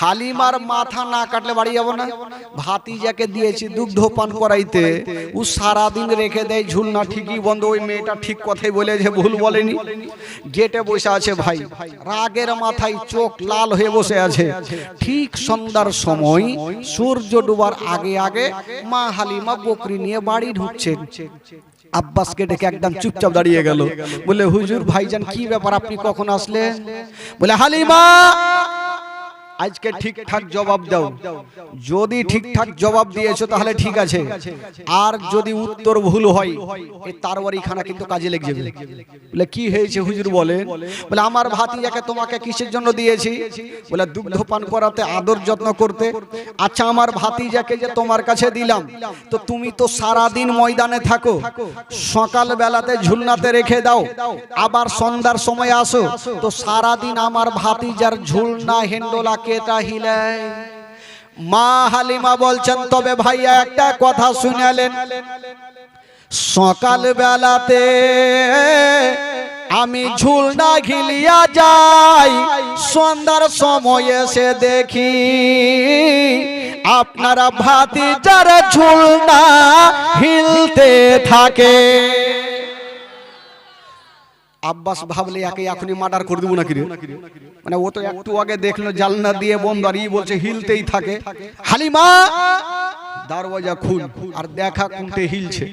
হালিমার মাথা না কাটলে বাড়ি যাব না। ভাতিজাকে দিয়েছি দুগ্ধ পান করাইতে। ও সারাদিন রেখে দেয়, ঝুলনা ঠিকই বন্ধ। ওই মেয়েটা ঠিক কথাই বলেছে ভুল বলেনি। গেটে বসে আছে ভাই। রাগের মাথায় চোখ লাল হয়ে বসে আছে। ঠিক সন্ধ্যার সময় সূর্য ডুবার আগে আগে মা হালিমা বকরি নিয়ে বাড়ি ঢুকছেন। আব্বাসকে ডেকে একদম চুপচাপ দাঁড়িয়ে গেল। বলে, হুজুর, ভাইজান, কি ব্যাপার? আপনি কখন আসলেন? বলে, হালিমা আজকে ঠিকঠাক জবাব দাও। যদি ঠিকঠাক জবাব দিয়েছ তাহলে ঠিক আছে। আর যদি উত্তর ভুল হয় এই তারওয়ারি খানা কিন্তু কাজে লেগে যাবে। বলে কি হয়েছে হুজুর বলেন? বলে আমার ভাতিজাকে তোমাকে কিসের জন্য দিয়েছি? বলে দুগ্ধ পান করাতে আদর যত্ন করতে। আচ্ছা আমার ভাতিজাকে যে তোমার কাছে দিলাম তো তুমি তো সারা দিন ময়দানে থাকো। সকাল বেলাতে ঝুলনাতে রেখে দাও। আবার সন্ধ্যার সময় আসো তো সারা দিন আমার ভাতিজার ঝুলনা হেন্ডোলা হিলায় মা হালিমা বলছেন, তবে ভাইয়া একটা কথা শুনালেন। সকাল বেলাতে আমি ঝুলনা ঘিলিয়া যাই। সন্ধ্যার সময় এসে দেখি আপনারা ভাতিজার ঝুলনা হিলতে থাকে। আব্বাস ভাবলে একে এখনই মার্ডার করে দেবো নাকি মানে ও তো একটু আগে দেখল জালনা দিয়ে বন্ধ আর ই বলছে হিলতেই থাকে। হালিমা! দরওয়াজা খুল আর দেখা কোনটে হিলছে।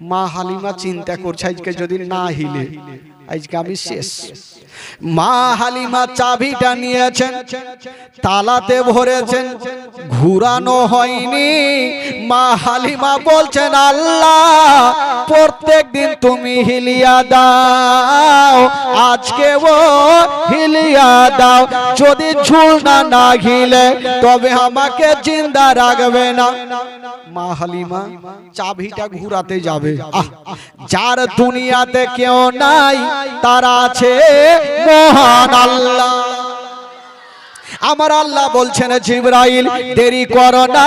মা হালিমা চিন্তা করছে আজকে যদি না হিলে। আজকে আমি শেষ। মা হালিমা চাবিটা নিয়েছেন তালাতে ভরেছেন ঘুরানো হয়নি। মা হালিমা বলছেন আল্লাহ প্রত্যেক দিন তুমি হিলিয়া দাও আজকে ও হিলিয়া দাও। যদি ঝুলনা না ঘিলে তবে আমাকে জিন্দা রাখবে না। মা হালিমা চাবিটা ঘুরাতে যাবে। যার দুনিয়াতে কেউ নাই তারা আছে মহান আল্লাহ। আমার আল্লাহ বলছেন, জিব্রাইল, দেরি করো না,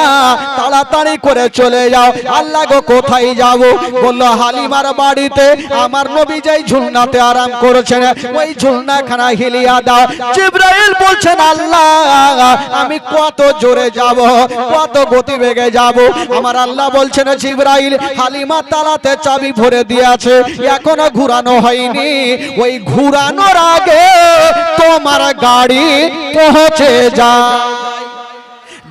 তাড়াতাড়ি করে চলে যাও। আল্লাহ গো, কোথায় যাব? বলল, হালিমার বাড়িতে আমার নবী যাই ঝুলনাতে আরাম করেছেন, ওই ঝুলনাখানা হিলিয়া দাও। জিব্রাইল বলছেন, আল্লাহ, আমি কত জোরে যাব, কত গতি বেগে যাব। আমার আল্লাহ বলছেন, জিব্রাইল, হালিমা তালাতে চাবি ভরে দিয়েছে, এখনও ঘুরানো হয়নি। ওই ঘুরানোর আগে তোমার গাড়ি পৌঁছে যায়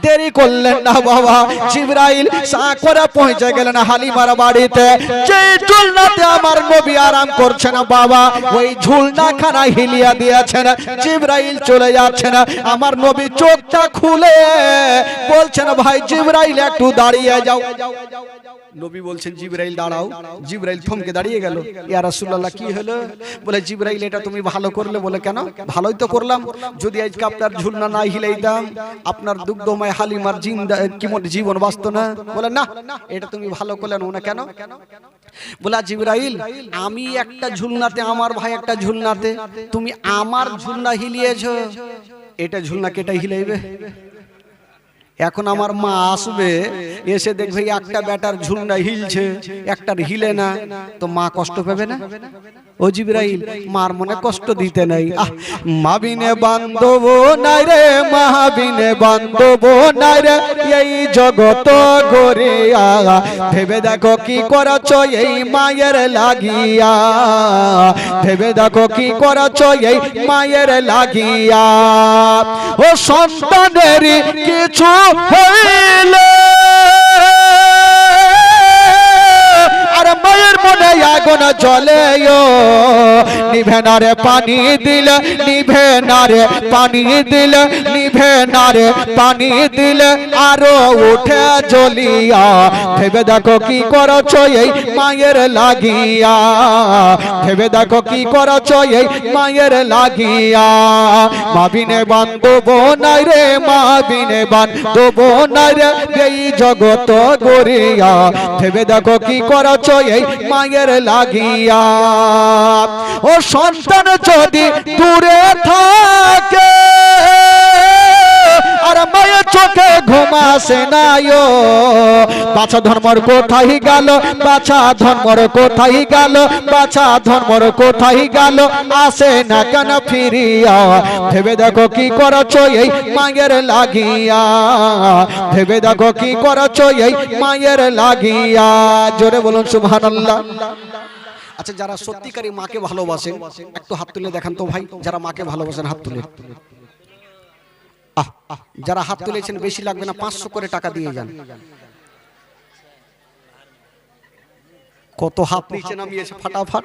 দেরি করলেন না বাবা, জিব্রাইল সা করে পৌঁছে গেলেন হালিমার বাড়িতে। যে ঝুলনাতে আমার নবী আরাম করছেন বাবা, ওই ঝুলনা খানা হিলিয়া দিয়েছেন। জিব্রাইল চলে যাচ্ছেন। আমার নবী চোখটা খুলে বলছেন, ভাই জিব্রাইল, একটু দাঁড়িয়ে যাও। নবী বলছেন, জিব্রাইল, দাঁড়াও। জিব্রাইল থমকে দাঁড়িয়ে গেল। ইয়া রাসূলুল্লাহ, কি হলো? বলে, জিব্রাইল, এটা তুমি ভালো করলে? বলে, কেন? ভালোই তো করলাম। যদি আজকে আপনার ঝুলনা না হিলাইতাম, আপনার দুগ্ধময় হালিমার জিন্দা, কি জীবন বাঁচত না? বলে, না, এটা তুমি ভালো করলে না। কেন? বলা জিব্রাইল, আমি একটা ঝুলনাতে, আমার ভাই একটা ঝুলনাতে, তুমি আমার ঝুলনা হিলিয়েছো। এটা ঝুলনা কেটে হিলাইবে? এখন আমার মা আসবে, এসে দেখবে একটা ব্যাটার ঝুলনা হিলছে, একটার হিলে না। তো মা কষ্ট পাবে না? ও জিব্রাইল, মার মনে কষ্ট দিতে নাই। মাবিনে বান্ধব নাই রে মাবিনে বান্ধব নাই রে, এই জগত গরিয়া ভেবে দেখো কি করছ এই মায়ের লাগিয়া। ভেবে দেখো কি করছ এই মায়ের লাগিয়া। ও সন্তানের কিছু হইলে মায়ের মনে আগুন জ্বলে নিভে না রে পানি দিল, নিভে না রে পানি দিল, নিভে না রে পানি দিল, আরও উঠে জ্বলিয়া। ভেবে দেখো কি করছ এই মায়ের লাগিয়া। ভেবে দেখো কি করছ এই মায়ের লাগিয়া। মাবিনে বান্ধব নাই রে, মাবিনে বান্ধব নাই রে, এই জগত গরিয়া ভেবে দেখো কি করছ এই মায়ের লাগিয়া। ও সন্তান যদি দূরে থাকে আর মায়ের চোখে ঘুমা আসে না ও। বাছা ধর্মর কোথায় গেল? বাছা ধর্মর কোথায় গেল? বাছা ধর্মর কোথায় গেল? আসে না কেন ফিরিয়া? ভেবে দেখো কি করছ এই মায়ের লাগিয়া? ভেবে দেখো কি করছ এই মায়ের লাগিয়া? জোরে বলুন, সুবহানাল্লাহ। আচ্ছা যারা সত্যিকারী মাকে ভালোবাসেন একটু হাত তুলে দেখান তো ভাই, যারা মাকে ভালোবাসেন হাত তুলে। আহ, যারা হাত তুলেছেন, বেশি লাগবে না, পাঁচশো করে টাকা দিয়ে যান। কত হাত নিচে নামিয়েছে, ফাটাফাট।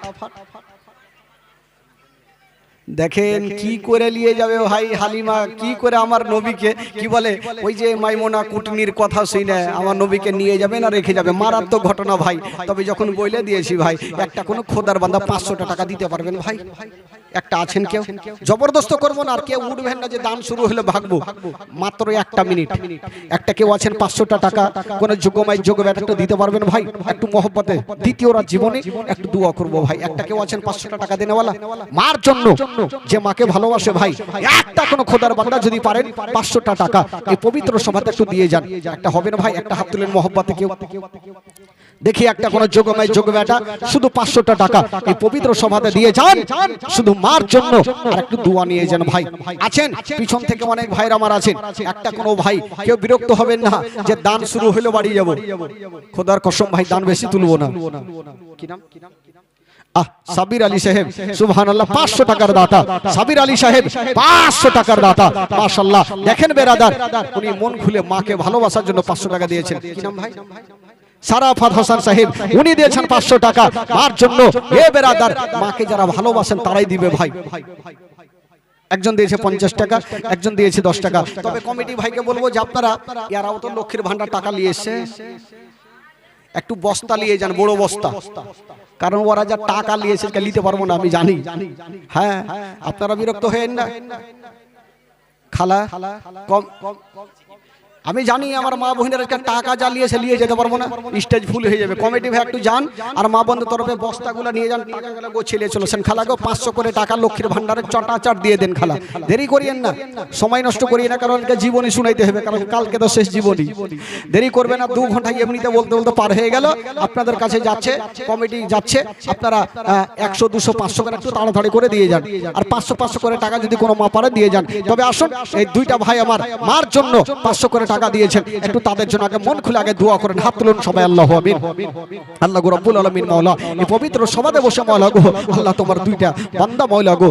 দেখেন কি করে নিয়ে যাবে ভাই হালিমা কি করে আমার নবীকে? কি বলে? ওই যে মাইমোনা কুটনির কথা শুনে আমার নবীকে নিয়ে যাবে না রেখে যাবে? মারাত্মক ঘটনা ভাই। তবে যখন বইলে দিয়েছি ভাই একটা কোনো খোদার বান্দা পাঁচশোটা টাকা দিতে পারবেন ভাই? একটা আছেন কেউ? জবরদস্ত করব না আর কেউ উঠবেন না যে দান শুরু হলে ভাগবো। মাত্র একটা মিনিট। একটা কেউ আছেন পাঁচশোটা টাকা কোন যোগমাই যোগ একটা দিতে পারবেন ভাই? একটু মহব্বতে। দ্বিতীয়রা জীবনে একটু দোয়া করব ভাই। একটা কেউ আছেন পাঁচশোটা টাকা দেনেওয়ালা? মার জন্য। যে মাকে ভালোবাসে ভাই, একটা কোনো খোদার বান্দা যদি পারেন, পাঁচশোটা টাকা। এই পবিত্র সভাতে একটু দিয়ে যান। একটা হবে না ভাই, একটা হাত তুলেন মহব্বতে কেউ। দেখি একটা কোন যোগমাই যোগ বেটা শুধু পাঁচশোটা টাকা। এই পবিত্র সভাতে দিয়ে যান, শুধু মার জন্য। আর একটু দোয়া নিয়ে যান ভাই। আছেন? পিছন থেকে অনেক ভাইরা আমার আছেন। একটা কোনো ভাই, কেউ বিরক্ত হবেন না যে দান শুরু হলো বাড়ি যাব। খোদার কসম ভাই, দান বেশি তুলবো না। কি নাম কি নাম? 500 টাকার দাতা। সাবির আলী সাহেব 500 টাকার দাতা। মাশাআল্লাহ, দেখেন বেরাদার, উনি মন খুলে ভালোবাসার জন্য 500 টাকা দিয়েছেন। সারাফাত সাহেব, উনি দিয়েছেন পাঁচশো টাকা। জন্য, এ যারা ভালোবাসেন তারাই দিবে ভাই। একজন দিয়েছে পঞ্চাশ টাকা, একজন দিয়েছে দশ টাকা। তবে কমিটি ভাইকে বলব যে আপনারা লক্ষ্মীর ভান্ডার টাকা নিয়ে একটু বস্তা নিয়ে যান, বড় বস্তা। কারণ ওরা যা টাকা নিয়েছে নিতে পারব না, আমি জানি। হ্যাঁ আপনারা বিরক্ত হয়েন না। খালা, কম আমি জানি আমার মা বোনের আজকে টাকা জ্বালিয়ে সে নিয়ে যেতে পারব না। স্টেজ ফুল হয়ে যাবে। কমিটি ভাই একটু যান। আর মা বোনদের তরফে বস্তাগুলো নিয়ে যান। টাকাগুলো গোছিয়ে চলেছেন খালাগো পাঁচশো করে টাকা লক্ষ্মীর ভান্ডারে চটা চাট দিয়ে দেন খালা। দেরি করিয়েন না। সময় নষ্ট করিয়ে না কারণ জীবনী শুনাইতে হবে কারণ কালকে তো শেষ জীবনী। দেরি করবে না দু ঘণ্টা এমনিতে বলতে বলতে পার হয়ে গেল। আপনাদের কাছে যাচ্ছে কমিটি যাচ্ছে। আপনারা একশো দুশো পাঁচশো করে একটু তাড়াতাড়ি করে দিয়ে যান। আর পাঁচশো পাঁচশো করে টাকা যদি কোনো মা পারে দিয়ে যান। তবে আসুন এই দুইটা ভাই আমার মার জন্য পাঁচশো করে টাকা দিয়েছেন। একটু তাদের জন্য আগে মন খুলে আগে দোয়া করেন। হাত তুলুন সবাই, আল্লাহ আমিন। আল্লাহ গো রব্বুল আলামিন মাওলা, এই পবিত্র সমাজে বসে মাওলা গো, আল্লাহ তোমার দুইটা বান্দা মাওলা গো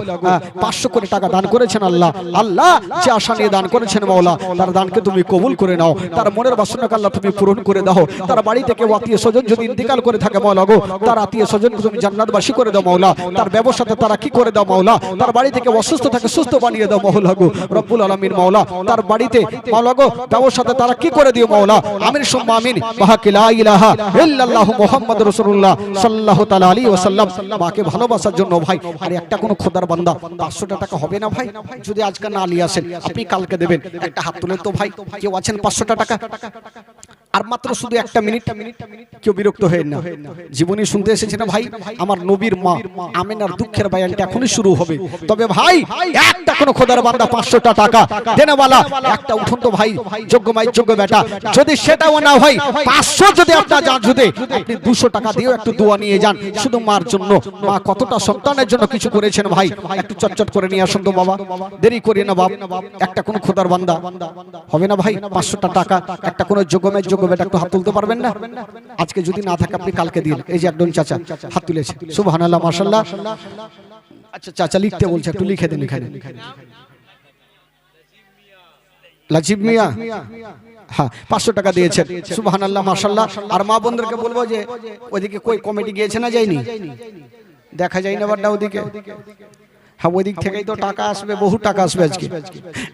পাঁচশো কোটি টাকা দান করেছেন আল্লাহ। আল্লাহ যে আশা নিয়ে দান করেছেন মাওলা, তার দানকে তুমি কবুল করে নাও। তার মনের বাসনাকে আল্লাহ তুমি পূরণ করে দাও। তার বাড়ি থেকে আত্মীয় স্বজন যদি ইন্তিকাল করে থাকে মাওলা গো, তার আত্মীয় স্বজনকে তুমি জান্নাতবাসী করে দাও মাওলা। তার ব্যবসাতে তারা কি করে দাও মাওলা? তার বাড়ি থেকে অসুস্থ থাকে, সুস্থ বানিয়ে দাও মাওলা গো। রব্বুল আলামিন মাওলা, তার বাড়িতে মাওলা গো ব্যবসাতে তারা কি করে দিও মাওলা? আমিন সুম্মা আমিন। বাহাকি লা ইলাহা ইল্লাল্লাহু মুহাম্মাদুর রাসূলুল্লাহ সাল্লাল্লাহু তাআলা আলাইহি ওয়াসাল্লাম। মাকে ভালোবাসার জন্য ভাই, আর একটা কোন খোদার বান্দা 500 টাকা হবে না ভাই? যদি আজকে না নিয়ে আসেন, আপনি কালকে দেবেন। একটা হাত তুলেন তো ভাই, কেউ আছেন 500 টাকা? আর মাত্র শুধু একটা মিনিট। কেউ বিরক্ত হয়েন না। জীবনী শুনতে এসেছে না ভাই আমার নবীর মা আমেনার দুঃখের বায়ানটা এখনই শুরু হবে। তবে ভাই একটা কোনো খোদার বান্দা পাঁচশোটা টাকা দেনেওয়ালা একটা উঠুন তো ভাই যোগ্য মাই যোগ্য বেটা। যদি সেটাও না হয় পাঁচশো যদি আপনার যান যদি আপনি দুশো টাকা দিয়েও একটু দোয়া নিয়ে যান। শুধু মার জন্য মা কতটা সন্তানের জন্য কিছু করেছেন ভাই? একটু চটচট করে নিয়ে আসুন তো বাবা। দেরি করি না বাপ। একটা কোনো খোদার বান্দা। হবে না ভাই পাঁচশোটা টাকা একটা কোনো যোগ্যমের যোগ্য বেটা একটু হাত তুলতে পারবেন না। আজকে যদি না থাকে, আপনি কালকে দিন এই যে একজন চাচা, হাত তুলেছে। সুবহানাল্লাহ, মাশাআল্লাহ। আচ্ছা চাচা লিখতে বলছে, একটু লিখে দিন এখানে। লাজিব মিয়া। হ্যাঁ পাঁচশো টাকা দিয়েছেন। সুবাহান আল্লাহ মাসাল্লাহ আর মা বোনদেরকে বলব যে, ওইদিকে কই কমিটি গিয়েছে না যায়নি? দেখা যায় না বাড্ডা ওদিকে? হ্যাঁ ওই দিক থেকেই তো টাকা আসবে বহু টাকা আসবে আজকে।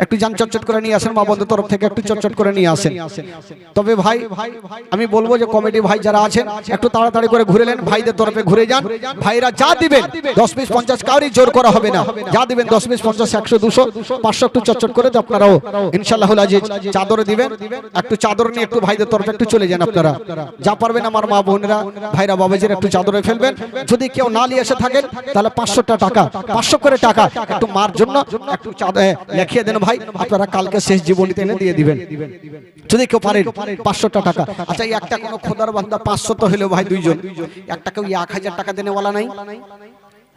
একটু যান চটচট করে নিয়ে আসেন মা তরফ থেকে একটু চটচট করে নিয়ে আসেন। তবে ভাই আমি বলব যে কমিটি ভাই যারা আছেন একটু তাড়াতাড়ি করে ঘুরে নেন ভাইদের তরফে ঘুরে যান। ভাইরা যা দিবেন দশ পিস পঞ্চাশ জোর করা হবে না। যা দিবেন দশ পিস পঞ্চাশ একশো দুশো পাঁচশো একটু চটচট করে আপনারাও ইনশাল্লাহ আজিজ চাদরে দিবেন। একটু চাদর নিয়ে একটু ভাইদের তরফে একটু চলে যান আপনারা। যা পারবেন আমার মা বোনেরা ভাইরা বাবাজির একটু চাদরে ফেলবেন। যদি কেউ না নিয়ে এসে থাকেন তাহলে পাঁচশোটা টাকা পাঁচশো করে করে টাকা একটু মার জন্য একটু লিখিয়ে দেন ভাই আপনারা কালকে শেষ জীবনীতে এনে দিয়ে দিবেন। যদি কেউ পারেন পাঁচশোটা টাকা। আচ্ছা একটা কোনো খোদার বান্দা পাঁচশো তো হলো ভাই দুইজন। একটা কেউ এক হাজার টাকা দেনেওয়ালা নাই?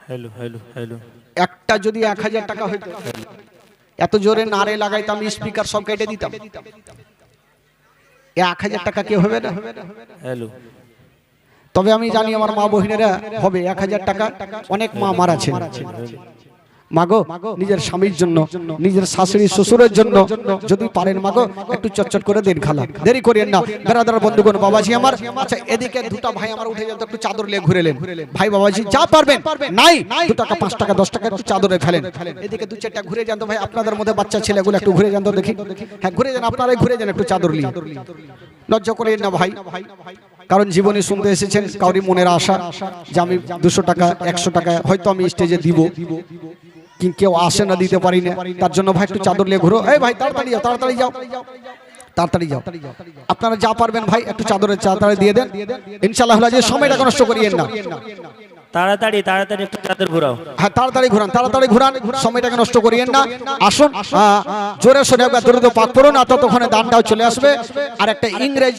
Hello hello hello. একটা যদি এক হাজার টাকা হইতো এত জোরে নারে লাগাইতাম স্পিকার সব কেটে দিতাম। এক হাজার টাকা কেউ হবে না? হ্যালো। তবে আমি জানি আমার মা বহিনেরা হবে এক হাজার টাকা অনেক মা মারা ছিল। মাগো নিজের স্বামীর জন্য নিজের শাশুড়ি শ্বশুরের জন্য যদি পারেন মাগো একটু চটচট করে দেন খালা। দেরি করিয়েন না। বেড়াদার বন্ধুগণ বাবাজি আমার। আচ্ছা এদিকে দুটা ভাই আমার উঠে যেত একটু চাদর নিয়ে ঘুরে নেন ভাই বাবাজি যা পারবেন। নাই। দু টাকা পাঁচ টাকা দশ টাকা একটু চাদরে ফেলেন। এদিকে দু চারটা ঘুরে যান তো ভাই আপনাদের মধ্যে বাচ্চা ছেলেগুলো একটু ঘুরে যান তো দেখি। হ্যাঁ ঘুরে যান আপনারাই ঘুরে যান একটু চাদর নিয়ে। লজ্জা করেন না ভাই। কারণ জীবনে শুনতে এসেছেন কাউরি মনের আশা যে আমি দুশো টাকা একশো টাকা হয়তো আমি স্টেজে দিব কেউ আসে না দিতে পারি না। তার জন্য ভাই একটু চাদর নিয়ে ঘুরো। এই ভাই তাড়াতাড়ি যাও তাড়াতাড়ি যাও। তাড়াতাড়ি যাও। আপনারা যা পারবেন ভাই একটু চাদরের চাদরে দিয়ে দেন। ইনশাআল্লাহ যে সময়টা নষ্ট করিয়েন না। তাড়াতাড়ি তাড়াতাড়ি একটু চাদর ঘোরাও। হ্যাঁ তাড়াতাড়ি ঘুরান তাড়াতাড়ি ঘুরান। সময়টাকে নষ্ট করিয়েন না। আসুন জোরে সোরে একবার দ্রুত পাক করুন আর ততক্ষণে দানটাও চলে আসবে। আর একটা ইংরেজ